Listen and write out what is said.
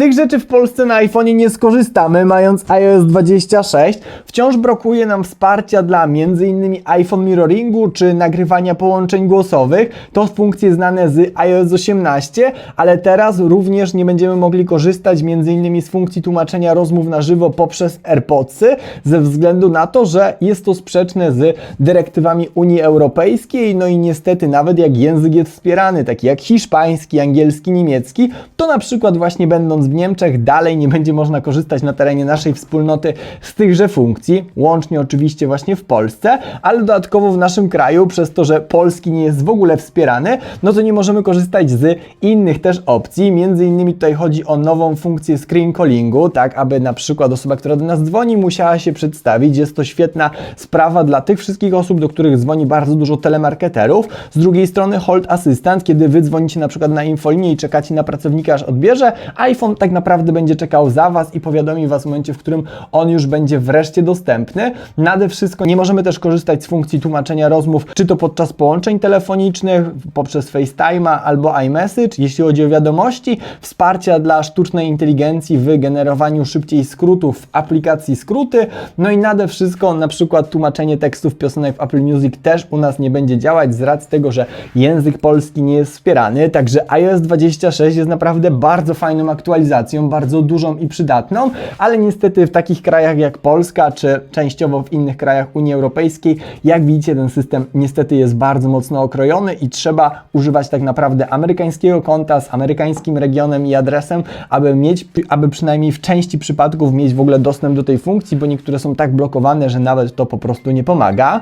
tych rzeczy w Polsce na iPhone'ie nie skorzystamy, mając iOS 26. Wciąż brakuje nam wsparcia dla m.in. iPhone Mirroringu czy nagrywania połączeń głosowych. To funkcje znane z iOS 18, ale teraz również nie będziemy mogli korzystać m.in. z funkcji tłumaczenia rozmów na żywo poprzez AirPodsy, ze względu na to, że jest to sprzeczne z dyrektywami Unii Europejskiej, no i niestety nawet jak język jest wspierany, taki jak hiszpański, angielski, niemiecki, to na przykład właśnie będąc w Niemczech dalej nie będzie można korzystać na terenie naszej wspólnoty z tychże funkcji, łącznie oczywiście właśnie w Polsce, ale dodatkowo w naszym kraju, przez to, że polski nie jest w ogóle wspierany, no to nie możemy korzystać z innych też opcji, między innymi tutaj chodzi o nową funkcję screen callingu, tak aby na przykład osoba, która do nas dzwoni, musiała się przedstawić. Jest to świetna sprawa dla tych wszystkich osób, do których dzwoni bardzo dużo telemarketerów. Z drugiej strony Hold Assistant, kiedy wy dzwonicie na przykład na infolinię i czekacie na pracownika, aż odbierze, iPhone tak naprawdę będzie czekał za was i powiadomi was w momencie, w którym on już będzie wreszcie dostępny. Nade wszystko nie możemy też korzystać z funkcji tłumaczenia rozmów, czy to podczas połączeń telefonicznych, poprzez FaceTime'a albo iMessage, jeśli chodzi o wiadomości, wsparcia dla sztucznej inteligencji w generowaniu szybciej skrótów w aplikacji skróty, no i nade wszystko na przykład tłumaczenie tekstów piosenek w Apple Music też u nas nie będzie działać z racji tego, że język polski nie jest wspierany, także iOS 26 jest naprawdę bardzo fajną aktualizacją, bardzo dużą i przydatną, ale niestety w takich krajach jak Polska, czy częściowo w innych krajach Unii Europejskiej, jak widzicie ten system niestety jest bardzo mocno okrojony i trzeba używać tak naprawdę amerykańskiego konta z amerykańskim regionem i adresem, aby mieć, aby przynajmniej w części przypadków mieć w ogóle dostęp do tej funkcji, bo niektóre są tak blokowane, że nawet to po prostu nie pomaga.